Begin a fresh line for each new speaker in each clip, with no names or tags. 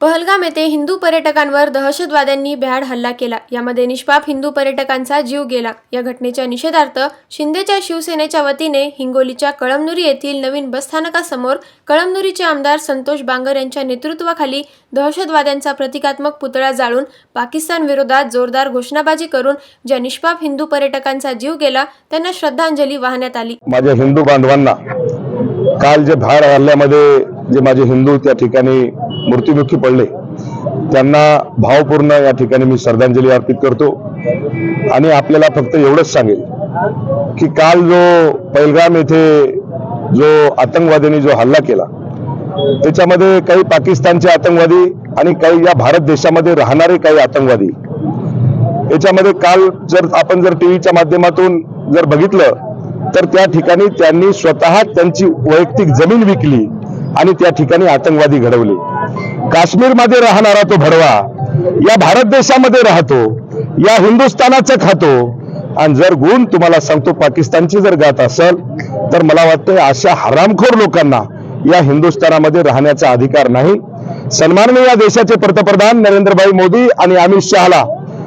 पहलगाम येथे हिंदू पर्यटकांवर दहशतवाद्यांनी भ्याड हल्ला केला. यामध्ये निष्पाप हिंदू पर्यटकांचा जीव गेला. या घटनेच्या निषेधार्थ शिंदेच्या शिवसेनेच्या वतीने हिंगोलीच्या कळमनुरी येथील नवीन बसस्थानकासमोर कळमनुरीचे आमदार संतोष बांगर यांच्या नेतृत्वाखाली दहशतवाद्यांचा प्रतिकात्मक पुतळा जाळून पाकिस्तान विरोधात जोरदार घोषणाबाजी करून ज्या निष्पाप हिंदू पर्यटकांचा जीव गेला त्यांना श्रद्धांजली वाहण्यात आली.
माझ्या हिंदू बांधवांना काल जे भ्याड हल्ल्यामध्ये जे माझे हिंदू त्या ठिकाणी मृत्युमुखी पडले त्यांना भावपूर्ण या ठिकाणी मी श्रद्धांजली अर्पित करतो. आणि आपल्याला फक्त एवढंच सांगेल की काल जो पैलगाम येथे जो आतंकवाद्यांनी जो हल्ला केला त्याच्यामध्ये काही पाकिस्तानचे आतंकवादी आणि काही या भारत देशामध्ये राहणारे काही आतंकवादी याच्यामध्ये काल जर आपण जर टीव्हीच्या माध्यमातून जर बघितलं तर त्या ठिकाणी त्यांनी स्वतः त्यांची वैयक्तिक जमीन विकली. आणि त्या ठिकाणी आतंकवादी घडवले. काश्मीरमध्ये राहणारा तो भडवा या भारत देशामध्ये राहतो या हिंदुस्थानाचं खातो. आणि जर गुण तुम्हाला सांगतो पाकिस्तानची जर गात असेल तर मला वाटतं अशा हरामखोर लोकांना या हिंदुस्थानामध्ये राहण्याचा अधिकार नाही. सन्माननीय या देशाचे पंतप्रधान नरेंद्रभाई मोदी आणि अमित शहाला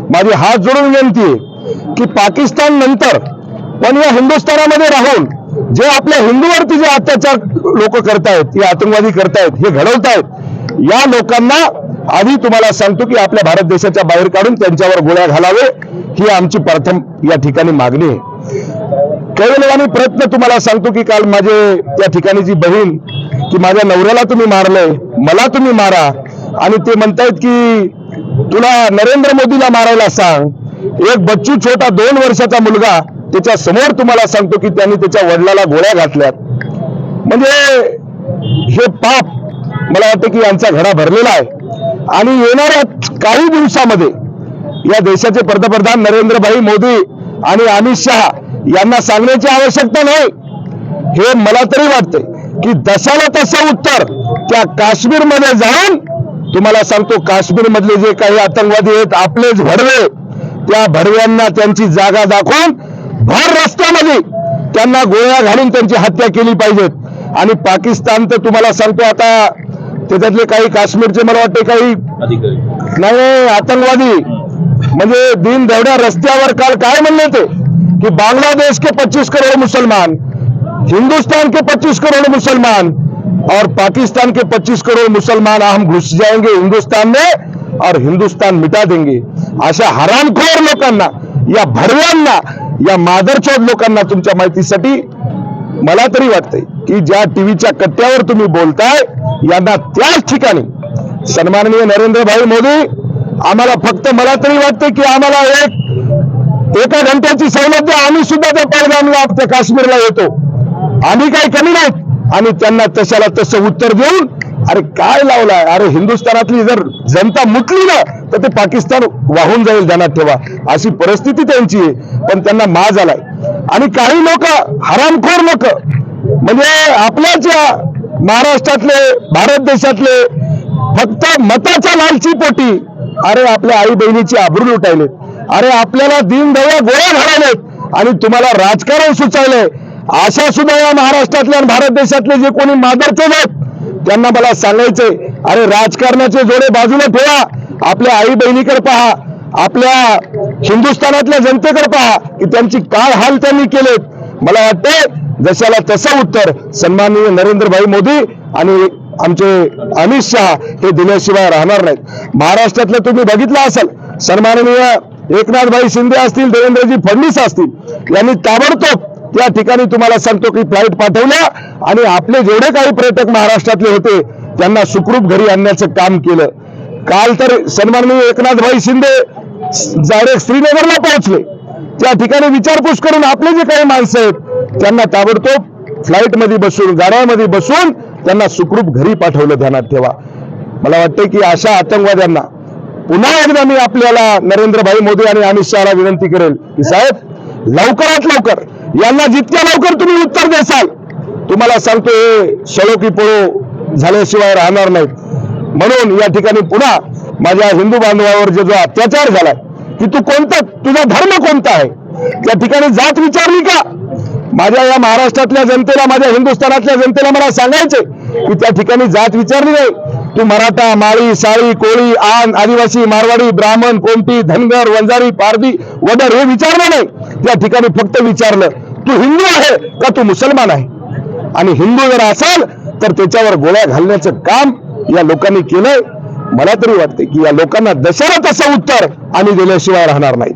माझी हात जोडून विनंती आहे की पाकिस्तान नंतर पण या हिंदुस्थानामध्ये राहून जे आपल्या हिंदूवरती जे अत्याचार लोक करतायत हे आतंकवादी करतायत हे घडवतायत या लोकांना आधी तुम्हाला सांगतो की आपल्या भारत देशाच्या बाहेर काढून त्यांच्यावर गोळ्या घालावे ही आमची प्रथम या ठिकाणी मागणी आहे. कैलवानी प्रयत्न तुम्हाला सांगतो की काल माझे त्या ठिकाणी जी बहीण की माझ्या नवऱ्याला तुम्ही मारलंय मला तुम्ही मारा आणि ते म्हणतायत की तुला नरेंद्र मोदीला मारायला सांग. एक बच्चू छोटा दोन वर्षाचा मुलगा त्याच्यासमोर तुम्हाला सांगतो की त्यांनी त्याच्या वडिलाला गोळ्या घातल्यात. म्हणजे हे पाप मला वाटतं की यांचा घडा भरलेला आहे. आणि येणाऱ्या काही दिवसामध्ये या देशाचे पंतप्रधान नरेंद्रभाई मोदी आणि अमित शहा यांना सांगण्याची आवश्यकता नाही. हे मला तरी वाटते की दशाला तसं उत्तर त्या काश्मीरमध्ये जाऊन तुम्हाला सांगतो काश्मीर मधले जे काही आतंकवादी आहेत आपलेच भडवे त्या भडव्यांना त्यांची जागा दाखवून भर रस्त्यामध्ये त्यांना गोळ्या घालून त्यांची हत्या केली पाहिजेत आणि पाकिस्तान तर तुम्हाला सांगतो आता त्याच्यातले काही काश्मीरचे मला वाटते काही नाही आतंकवादी. म्हणजे दिन दवड्या रस्त्यावर काल काय म्हणले ते कि बांग्लादेश के 25 करोड़ मुसलमान हिंदुस्तान के 25 करोड़ मुसलमान और पाकिस्तान के 25 करोड़ मुसलमान हम घुस जाएंगे हिंदुस्तान में और हिंदुस्तान मिटा देंगे। अशा हरामखोर लोकांना या भरव्यांना या मादरचोद लोकांना तुमच्या माहितीसाठी मला तरी वाटतंय की ज्या टीव्हीच्या कट्ट्यावर तुम्ही बोलताय यांना त्याच ठिकाणी सन्माननीय नरेंद्रभाई मोदी आम्हाला फक्त मला तरी वाटते की आम्हाला एक एका घंट्याची सवलत द्या. आम्ही सुद्धा त्या पडगामला आपल्या काश्मीरला येतो. आम्ही काही कमी नाहीत. आणि त्यांना तशाला तसं उत्तर देऊन अरे काय लावलाय? अरे हिंदुस्थानातली जर जनता मुटली ना तर ते पाकिस्तान वाहून जाईल ध्यानात ठेवा. अशी परिस्थिती त्यांची आहे पण त्यांना माज आलाय. आणि काही लोक हरामखोर लोक म्हणजे आपल्या ज्या महाराष्ट्रातले भारत देशातले फक्त मताच्या लालची पोटी अरे आपल्या आई बहिणीची आबरू लुटायले. अरे आपल्याला दिनदया गोळ्या घालायलेत आणि तुम्हाला राजकारण सुचायलंय अशा सुद्धा या महाराष्ट्रातल्या आणि भारत देशातले जे कोणी मादरचे आहेत त्यांना मला सांगायचंय अरे राजकारणाचे जोडे बाजूला ठेवा. आपल्या आई बहिणीकडे पहा. आपल्या हिंदुस्थानातल्या जनतेकडे पहा की त्यांची काय हाल त्यांनी केलेत. मला वाटतंय जशाला तसं उत्तर सन्माननीय नरेंद्रभाई मोदी आणि आमचे अमित शहा हे दिल्याशिवाय राहणार नाहीत. महाराष्ट्रातलं तुम्ही बघितलं असाल सन्माननीय एकनाथभाई शिंदे असतील देवेंद्रजी फडणवीस असतील यांनी ताबडतोब त्या ठिकाणी तुम्हाला सांगतो की फ्लाईट पाठवल्या आणि आपले जेवढे काही पर्यटक महाराष्ट्रातले होते त्यांना सुखरूप घरी आणण्याचं काम केलं. काल तर सन्माननीय एकनाथभाई शिंदे डायरेक्ट श्रीनगरला पोहोचले. त्या ठिकाणी विचारपूस करून आपले जे काही माणसं आहेत त्यांना ताबडतोब फ्लाईटमध्ये बसून गाड्यामध्ये बसून त्यांना सुखरूप घरी पाठवलं ध्यानात ठेवा. मला वाटतं की अशा आतंकवाद्यांना पुन्हा एकदा मी आपल्याला नरेंद्रभाई मोदी आणि अमित शहाला विनंती करेल की साहेब लवकरात लवकर यांना जितक्या लवकर तुम्ही उत्तर देसाल तुम्हाला सांगतो हे शळो की पळो झाल्याशिवाय राहणार नाहीत. म्हणून या ठिकाणी पुन्हा माझ्या हिंदू बांधवावर जो जो अत्याचार झालाय की तू कोणता तुझा धर्म कोणता आहे? त्या ठिकाणी जात विचारली का? माझ्या या महाराष्ट्रातल्या जनतेला माझ्या हिंदुस्थानातल्या जनतेला मला सांगायचंय की त्या ठिकाणी जात विचारली नाही. तू मराठा माळी साळी कोळी आन आदिवासी मारवाडी ब्राह्मण कोणती धनगर वंजारी पारधी वडर हे विचारलं नाही. त्या ठिकाणी फक्त विचारलं तू हिंदू आहे का तू मुसलमान आहे? आणि हिंदू जर असाल तर त्याच्यावर गोळ्या घालण्याचं काम या लोकांनी केलंय. मला तरी वाटते की या लोकांना दशरथ असं उत्तर आम्ही दिल्याशिवाय राहणार नाही.